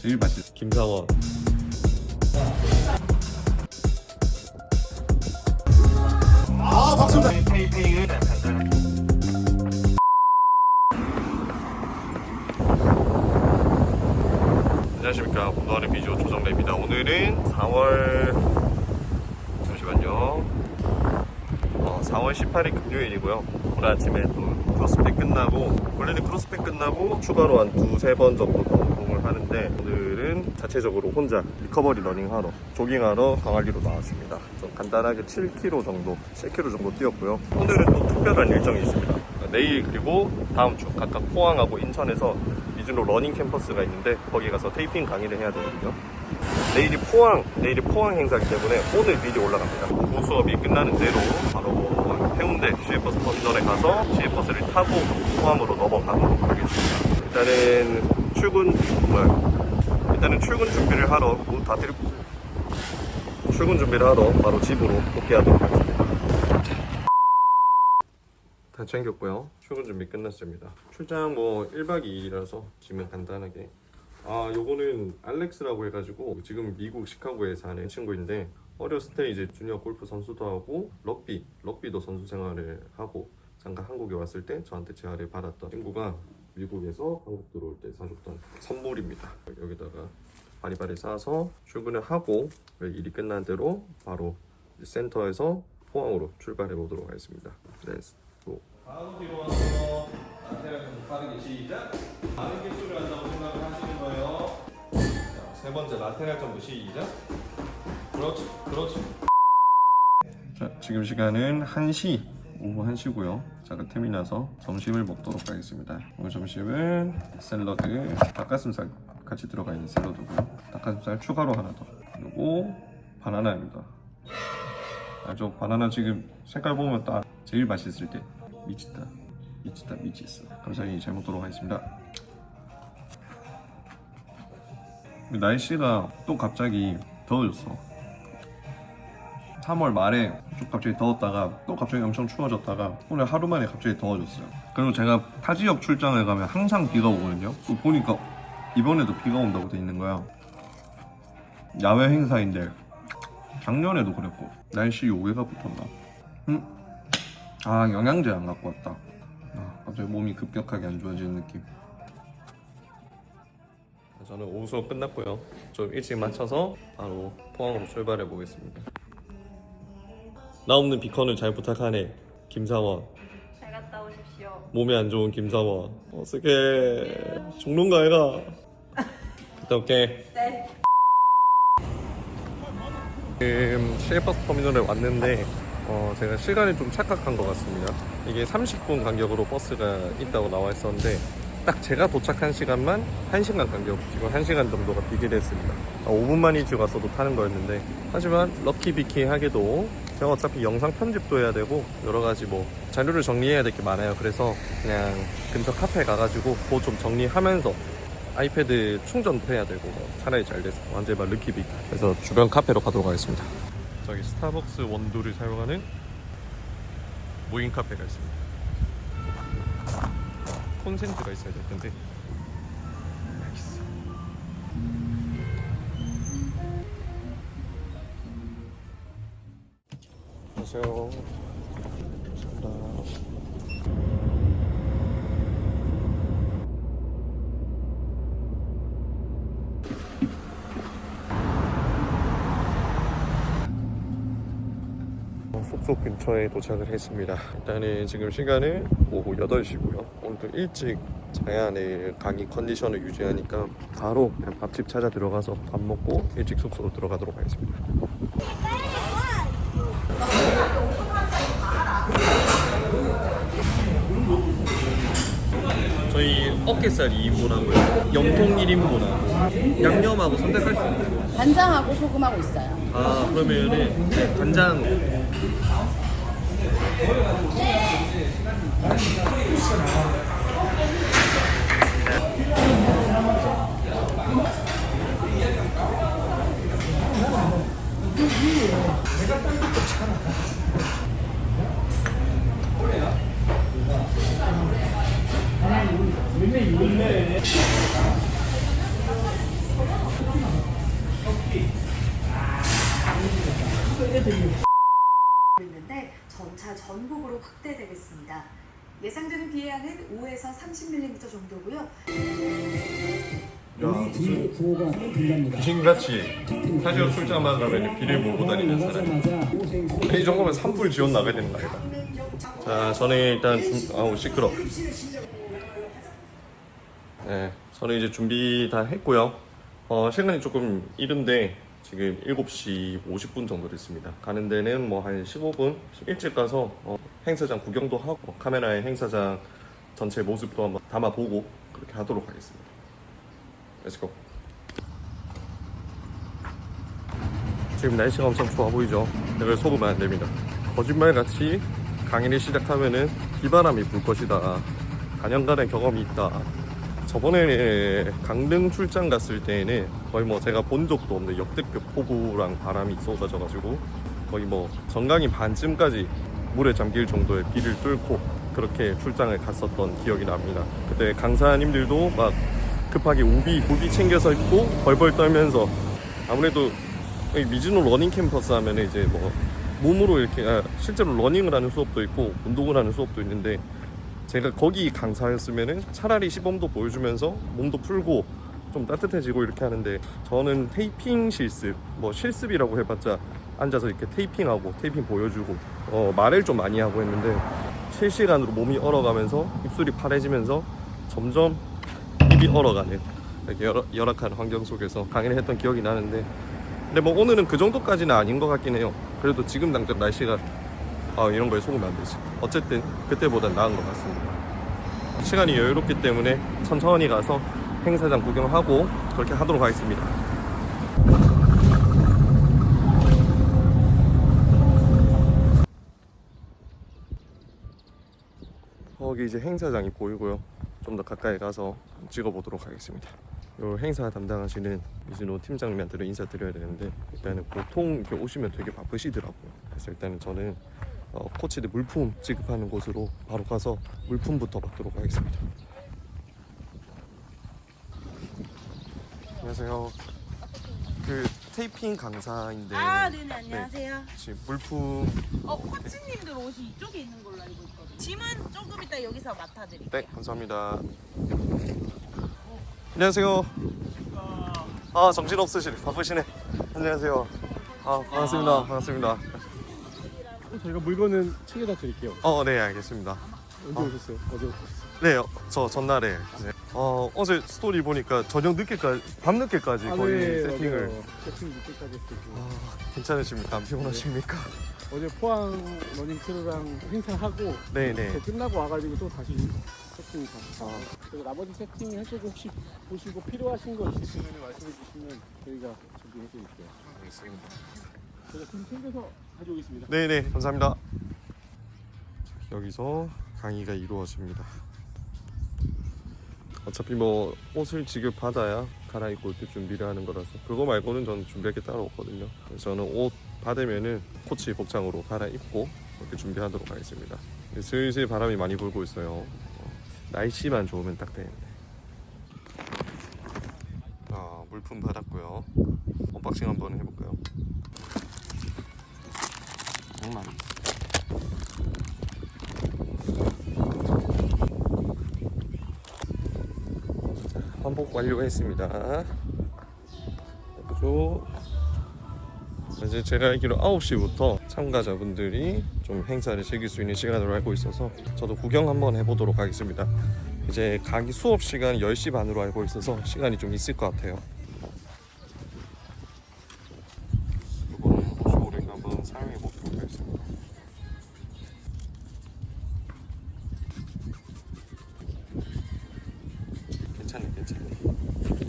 제일 맛있어. 김사원. 안녕하십니까 공도하는 비주얼 조정래입니다 오늘은 4월 잠시만요 어, 4월 18일 금요일이고요 오늘 아침에 또 크로스핏 끝나고 원래는 크로스핏 끝나고 추가로 한 두세 번 정도 더 운동을 하는데 오늘은 자체적으로 혼자 리커버리 러닝 하러 조깅하러 강화리로 나왔습니다 좀 간단하게 7km 정도 7km 정도 뛰었고요 오늘은 또 특별한 일정이 있습니다 내일 그리고 다음 주 각각 포항하고 인천에서 미준로 러닝 캠퍼스가 있는데 거기 가서 테이핑 강의를 해야 되거든요. 내일이 포항, 내일이 포항 행사이기 때문에 오늘 미리 올라갑니다. 오후 수업이 끝나는 대로 바로 해운대 시외버스 터미널에 가서 시외버스를 타고 포항으로 넘어가도록 하겠습니다. 일단은 출근, 뭐야, 일단은 출근 준비를 하러, 뭐다 들고, 출근 준비를 하러 바로 집으로 복귀하도록 하겠습니다. 다 챙겼고요. 출근 준비 끝났습니다. 출장 뭐 1박 2일이라서 짐은 간단하게. 아, 요거는 알렉스라고 해가지고 지금 미국 시카고에 사는 친구인데 어렸을 때 이제 주니어 골프 선수도 하고 럭비, 럭비도 선수 생활을 하고 잠깐 한국에 왔을 때 저한테 재활을 받았던 친구가 미국에서 한국 들어올 때 사줬던 선물입니다. 여기다가 바리바리 싸서 출근을 하고 일이 끝난 대로 바로 센터에서 포항으로 출발해 보도록 하겠습니다. 네, 또 다음 뒤로 와서 안테랑 좀 빠르게 시작. 많은 개수를 한다고 생각을 하시는 거예요. 자, 세 번째 라테랄 점프 시작. 그렇지, 그렇지. 자, 지금 시간은 1시, 오후 1시고요. 잠깐 틈이 나서 점심을 먹도록 하겠습니다. 오늘 점심은 샐러드, 닭가슴살 같이 들어가 있는 샐러드고요. 닭가슴살 추가로 하나 더. 그리고 바나나입니다. 아, 저 바나나 지금 색깔 보면 딱 제일 맛있을 때 미치다, 미치다, 미치겠어. 감사히 잘 먹도록 하겠습니다. 날씨가 또 갑자기 더워졌어. 3월 말에 좀 갑자기 더웠다가 또 갑자기 엄청 추워졌다가 오늘 하루 만에 갑자기 더워졌어요. 그리고 제가 타 지역 출장을 가면 항상 비가 오거든요. 또 보니까 이번에도 비가 온다고 돼 있는 거야. 야외 행사인데 작년에도 그랬고 날씨 요괴가 붙었나? 음? 아 영양제 안 갖고 왔다. 아, 갑자기 몸이 급격하게 안 좋아지는 느낌. 저는 오후 수업 끝났고요. 좀 일찍 마쳐서 바로 포항으로 출발해 보겠습니다. 나 없는 비컨을 잘 부탁하네 김사원. 잘 갔다 오십시오. 몸에 안 좋은 김사원. 어떻게 죽는가 애가? 갔다 올게. 네. 지금 시외버스 터미널에 왔는데 어, 제가 시간이 좀 착각한 것 같습니다. 이게 30분 간격으로 버스가 있다고 나와 있었는데 딱 제가 도착한 시간만 1시간 간격 지금 1시간 정도가 비교됐습니다. 5분만 일찍 왔어도 타는 거였는데 하지만 럭키비키 하게도 제가 어차피 영상 편집도 해야 되고 여러 가지 뭐 자료를 정리해야 될 게 많아요. 그래서 그냥 근처 카페 가가지고 그거 좀 정리하면서 아이패드 충전도 해야 되고 뭐 차라리 잘 돼서 완전 막 르키비 그래서 주변 카페로 가도록 하겠습니다. 저기 스타벅스 원두를 사용하는 무인 카페가 있습니다. 콘센트가 있어야 될 텐데 안녕하세요 숙소 근처에 도착을 했습니다. 일단은 지금 시간은 오후 8시고요. 오늘도 일찍 자야 내일 강의 컨디션을 유지하니까 바로 그냥 밥집 찾아 들어가서 밥 먹고 일찍 숙소로 들어가도록 하겠습니다. 삼겹살 2인분하고 염통 1인분하고 양념하고 선택할 수 있는 간장하고 소금하고 있어요. 아 그러면은 네, 간장. 있는데 점차 전국으로 확대되겠습니다. 예상되는 비해량은 5에서 30mm 정도고요. 귀신같이 사실 출장마다 이렇게 비를 몰고 다니는 사람. 맞아 이 정도면 산불 지원 나가야 되는 거아니다 자, 저는 일단 중... 아우 시끄러. 네 저는 이제 준비 다 했고요 어, 시간이 조금 이른데 지금 7시 50분 정도 됐습니다 가는 데는 뭐 한 15분 일찍 가서 어, 행사장 구경도 하고 카메라에 행사장 전체 모습도 한번 담아보고 그렇게 하도록 하겠습니다 렛츠고 지금 날씨가 엄청 좋아 보이죠? 이걸 속으면 안 됩니다. 거짓말같이 강의를 시작하면은 비바람이 불 것이다. 단연간의 경험이 있다. 저번에 강릉 출장 갔을 때에는 거의 뭐 제가 본 적도 없는 역대급 폭우랑 바람이 쏟아져가지고 거의 뭐 정강이 반쯤까지 물에 잠길 정도의 비를 뚫고 그렇게 출장을 갔었던 기억이 납니다. 그때 강사님들도 막 급하게 우비, 우비 챙겨서 입고 벌벌 떨면서 아무래도 미즈노 러닝 캠퍼스 하면 이제 뭐 몸으로 이렇게 아, 실제로 러닝을 하는 수업도 있고 운동을 하는 수업도 있는데 제가 거기 강사였으면은 차라리 시범도 보여주면서 몸도 풀고 좀 따뜻해지고 이렇게 하는데 저는 테이핑 실습 뭐 실습이라고 해봤자 앉아서 이렇게 테이핑하고 테이핑 보여주고 어, 말을 좀 많이 하고 했는데 실시간으로 몸이 얼어가면서 입술이 파래지면서 점점 입이 얼어가는 열, 열악한 환경 속에서 강의를 했던 기억이 나는데 근데 뭐 오늘은 그 정도까지는 아닌 것 같긴 해요. 그래도 지금 당장 날씨가 아 이런 거에 속으면 안 되지. 어쨌든 그때보단 나은 것 같습니다. 시간이 여유롭기 때문에 천천히 가서 행사장 구경하고 그렇게 하도록 하겠습니다. 거기 이제 행사장이 보이고요. 좀 더 가까이 가서 찍어보도록 하겠습니다. 요 행사 담당하시는 미즈노 팀장님한테도 인사드려야 되는데 일단은 보통 이렇게 오시면 되게 바쁘시더라고요. 그래서 일단은 저는 어, 코치들 물품 지급하는 곳으로 바로 가서 물품부터 받도록 하겠습니다. 안녕하세요. 그 테이핑 강사인데 아, 네네, 안녕하세요. 지금 물품 어, 코치님들 옷이 이쪽에 있는 걸로 알고 있거든요. 짐은 조금 이따 여기서 맡아드릴게요. 네, 감사합니다. 안녕하세요. 아, 정신 없으시네. 바쁘시네. 안녕하세요. 아, 반갑습니다. 반갑습니다. 저희가 물건은 챙겨다 드릴게요. 어, 네, 알겠습니다. 언제 어. 오셨어요? 어제 오셨어요? 네, 어, 저 전날에 이제 어, 어제 스토리 보니까 저녁 늦게까지 밤 늦게까지 아, 거의 네, 세팅을 맞아요. 세팅 늦게까지 했고 아, 괜찮으십니까? 안 피곤하십니까? 어제 포항 러닝 크루랑 행사하고 네, 네. 저 끝나고 와가지고 또 다시 세팅 다시 아, 그리고 나머지 세팅 해주고 혹시 보시고 필요하신 거 있으시면 말씀해 주시면 저희가 준비해 드릴게요. 알겠습니다. 제가 좀 챙겨서 가져오겠습니다. 네, 네, 감사합니다. 여기서 강의가 이루어집니다. 어차피 뭐 옷을 지급받아야 갈아입고 이렇게 준비를 하는 거라서 그거 말고는 저는 준비할 게 따로 없거든요. 그래서 저는 옷 받으면은 코치 복장으로 갈아입고 이렇게 준비하도록 하겠습니다. 슬슬 바람이 많이 불고 있어요. 어, 날씨만 좋으면 딱 되는데. 아, 물품 받았고요. 언박싱 한번 해볼까요? 장난. 환복 완료했습니다. 그죠? 이제 제가 알기로 9시부터 참가자분들이 좀 행사를 즐길 수 있는 시간으로 알고 있어서 저도 구경 한번 해보도록 하겠습니다. 이제 강의 수업 시간 10시 반으로 알고 있어서 시간이 좀 있을 것 같아요.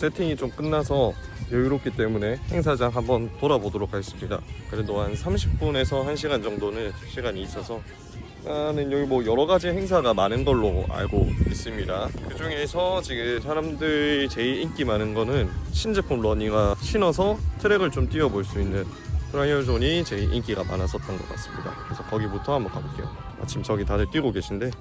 세팅이 좀 끝나서 여유롭기 때문에 행사장 한번 돌아보도록 하겠습니다. 그래도 한 30분에서 1시간 정도는 시간이 있어서 나는 여기 뭐 여러 가지 행사가 많은 걸로 알고 있습니다. 그 중에서 지금 사람들이 제일 인기 많은 거는 신제품 러닝화 신어서 트랙을 좀 뛰어볼 수 있는 트라이얼 존이 제일 인기가 많았었던 것 같습니다. 그래서 거기부터 한번 가볼게요. 마침 저기 다들 뛰고 계신데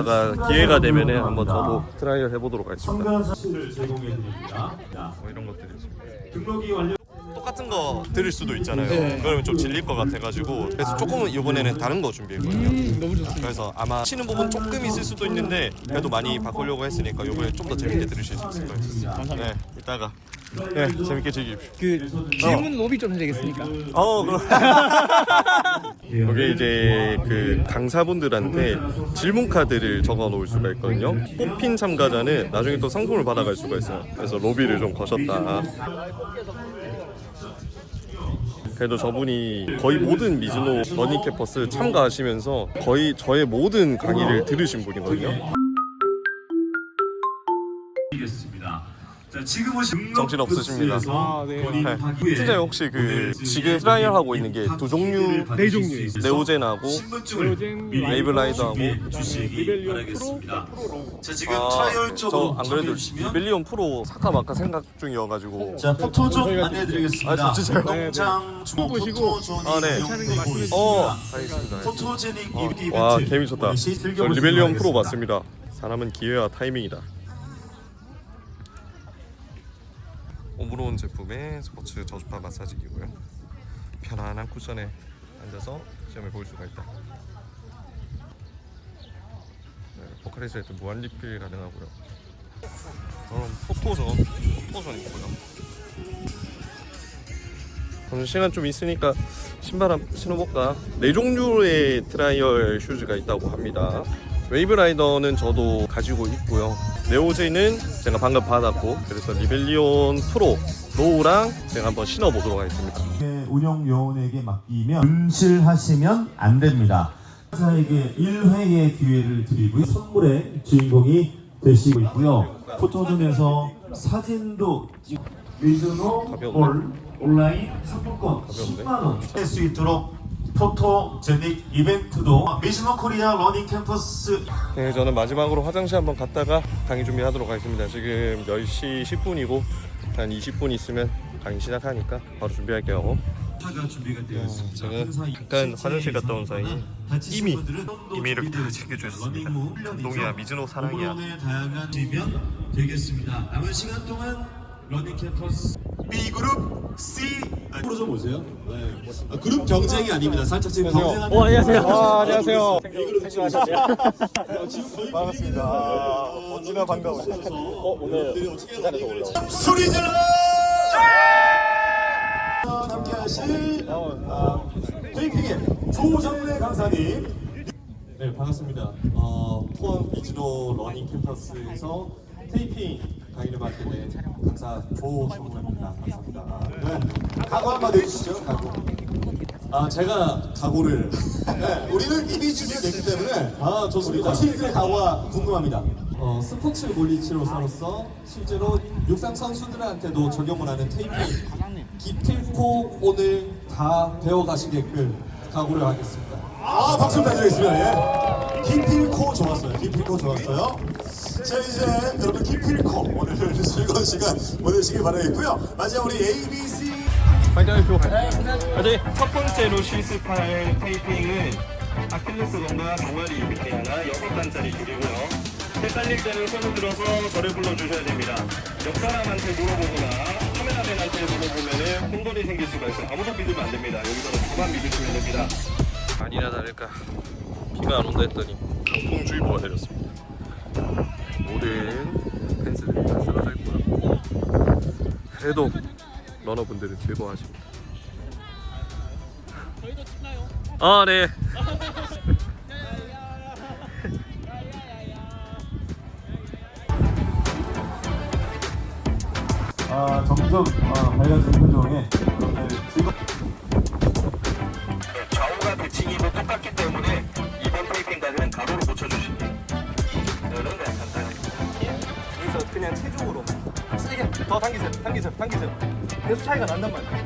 이따가 기회가 되면은 한번 저도 트라이얼 해보도록 하겠습니다. 를 제공해 드립니다. 자, 뭐 이런 것들이 있습니다. 등록이 완료. 똑같은 거 들을 수도 있잖아요. 그러면 좀 질릴 것 같아가지고 그래서 조금은 이번에는 다른 거 준비했거든요. 너무 좋습니다. 그래서 아마 치는 부분 조금 있을 수도 있는데 그래도 많이 바꾸려고 했으니까 이번에 좀 더 재밌게 들으실 수 있을 거예요. 네, 이따가 네 재밌게 즐기십시오. 그 질문 로비 좀 해야 되겠습니까? 어, 그럼. 여기 이제 그 강사분들한테 질문 카드를 적어 놓을 수가 있거든요. 뽑힌 참가자는 나중에 또 상품을 받아갈 수가 있어요. 그래서 로비를 좀 거셨다. 그래도 저분이 거의 모든 미즈노 러닝 캠퍼스 참가하시면서 거의 저의 모든 강의를 들으신 분이거든요. 자, 지금 오신 정신 없으십니다. 아, 네. 네. 팀장님 혹시 그 지금 트라이얼 하고 있는 게 두 종류 네 종류. 네오젠하고 신분증을 네오젠, 레이블라이더하고 주시기 리벨리온 바라겠습니다. 프로, 프로. 자, 지금 아, 트라이얼 쪽으로 저안 그래도 참여해주시면 밀리온 프로 사카 마카 생각 중이어가지고 자, 포토 좀 안내해드리겠습니다. 아, 진짜요? 동장 중 보시고 포토존이 아, 네. 운영되고 있습니다. 어 알겠습니다. 포토제닉 이벤트 와 개미쳤다. 오늘 저 즐겨보시기 리벨리온 프로 바라겠습니다. 맞습니다. 사람은 기회와 타이밍이다. 오므로운 제품의 스포츠 저주파 마사지기고요. 편안한 쿠션에 앉아서 시험을 볼 수가 있다. 네, 포카리스에도 무한 리필 가능하고요. 그럼 포토존, 포토존 있고요. 오늘 시간 좀 있으니까 신발 한 신어볼까? 네 종류의 트라이얼 슈즈가 있다고 합니다. 웨이브라이더는 저도 가지고 있고요. 네오제는 제가 방금 받았고, 그래서 리벨리온 프로 노우랑 제가 한번 신어보도록 하겠습니다. 운영 요원에게 맡기면 분실하시면 안 됩니다. 사에게 1회의 기회를 드리고요. 선물의 주인공이 되시고 있고요. 포토존에서 사진도 찍 미즈노 가벼운데? 올 온라인 상품권 가벼운데? 10만 원 할 수 있도록 포토제닉 이벤트도 미즈노 코리아 러닝 캠퍼스 네, 저는 마지막으로 화장실 한번 갔다가 강의 준비하도록 하겠습니다. 지금 10시 10분이고, 한 20분 있으면 강의 시작하니까 바로 준비할게요. 차가 준비가 있습니다. 제가 행사 잠깐 화장실 갔다 온 사이 이미 이미 이렇게 다. 챙겨주셨습니다. 감동이야, 미즈노 사랑이야. 되겠습니다. 남은 시간 동안 러닝 캠퍼스 B 그룹 좀 오세요. 네. 아, 그룹 경쟁이 아닙니다. 살짝 지금 경쟁하는. 어, 안녕하세요. 아, 안녕하세요. 그룹 지금 거의 반갑습니다. 아, 언제나 반가워요. 어, 오늘 기다려서 올라. 소리 질러! 함께 하실 베이킹의 조정래 강사님. 네 반갑습니다. 어, 포항 미즈노 러닝 캠퍼스에서 테이핑 된 강사 조성우입니다. 반갑습니다. 네. 각오 한마디 해주시죠. 각오. 아 제가 각오를 네, 우리는 이미 준비됐기 때문에 아 좋습니다. 코치님들의 각오가 궁금합니다. 어, 스포츠 물리치료사로서 실제로 육상 선수들한테도 적용을 하는 테이핑 기필코 오늘 다 배워가시게끔 각오를 하겠습니다. 아 박수 부탁드리겠습니다. 예. 기필코 좋았어요. 기필코 좋았어요. 자 이제 여러분 기필코 오늘 즐거운 시간 보내시길 바라겠고요. 마지막 우리 ABC 화이팅 하십시오. 화이팅! 첫 번째로 실습할 테이핑은 아킬레스건과 종아리 밑에 하나 6단짜리 줄이고요. 헷갈릴 때는 손을 들어서 저를 불러주셔야 됩니다. 옆 사람한테 물어보거나 카메라맨한테 물어보면은 혼돈이 생길 수가 있어요. 아무도 믿으면 안 됩니다. 여기서는 저만 믿으시면 됩니다. 아니나 다를까 비가 안 온다 했더니 강풍주의보가 내렸습니다. 모든 펜스들이 다 쓰러져 있고요. 그래도 러너분들은 즐거워하십니다. 저희도 찍나요? 아, 네. 아 점점 아, 밝아지는 표정에 즐거. 좌우가 대칭이고 똑같기 때문에 이번 테이핑까지는 가로로 고쳐주시기. 이 그냥 체중으로 세게 더 당기세요, 당기세요, 당기세요. 계속 차이가 난단 말이에요.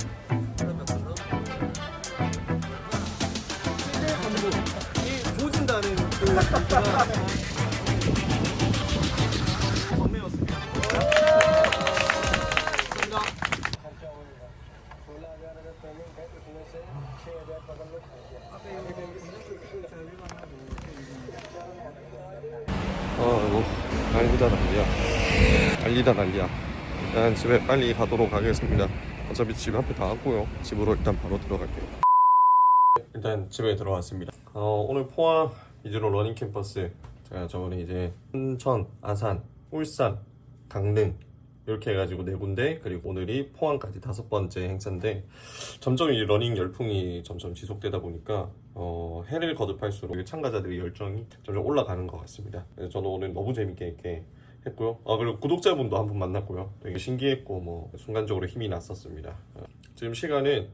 이 조진다는 그 난리다 난리야. 일단 집에 빨리 가도록 하겠습니다. 어차피 집 앞에 다 왔고요. 집으로 일단 바로 들어갈게요. 일단 집에 들어왔습니다. 어, 오늘 포항 위주로 러닝 캠퍼스 제가 저번에 이제 순천, 아산, 울산, 강릉 이렇게 해가지고 네 군데 그리고 오늘이 포항까지 다섯 번째 행사인데 점점 이 러닝 열풍이 점점 지속되다 보니까 어, 해를 거듭할수록 참가자들의 열정이 점점 올라가는 것 같습니다. 그래서 저는 오늘 너무 재밌게 이렇게 했고요. 아 그리고 구독자분도 한 분 만났고요. 되게 신기했고 뭐 순간적으로 힘이 났었습니다. 어, 지금 시간은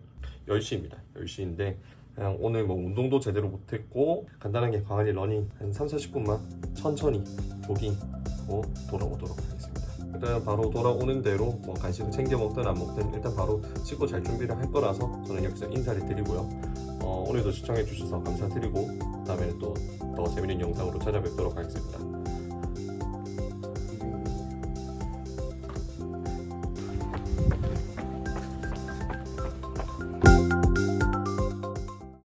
10시입니다. 10시인데 그냥 오늘 뭐 운동도 제대로 못했고 간단하게 광안리 러닝 한 3, 40분만 천천히 조깅하고 돌아오도록 하겠습니다. 일단 바로 돌아오는 대로 뭐 간식을 챙겨 먹든 안 먹든 일단 바로 씻고 잘 준비를 할 거라서 저는 여기서 인사를 드리고요. 어, 오늘도 시청해 주셔서 감사드리고 다음에는 또 더 재밌는 영상으로 찾아뵙도록 하겠습니다.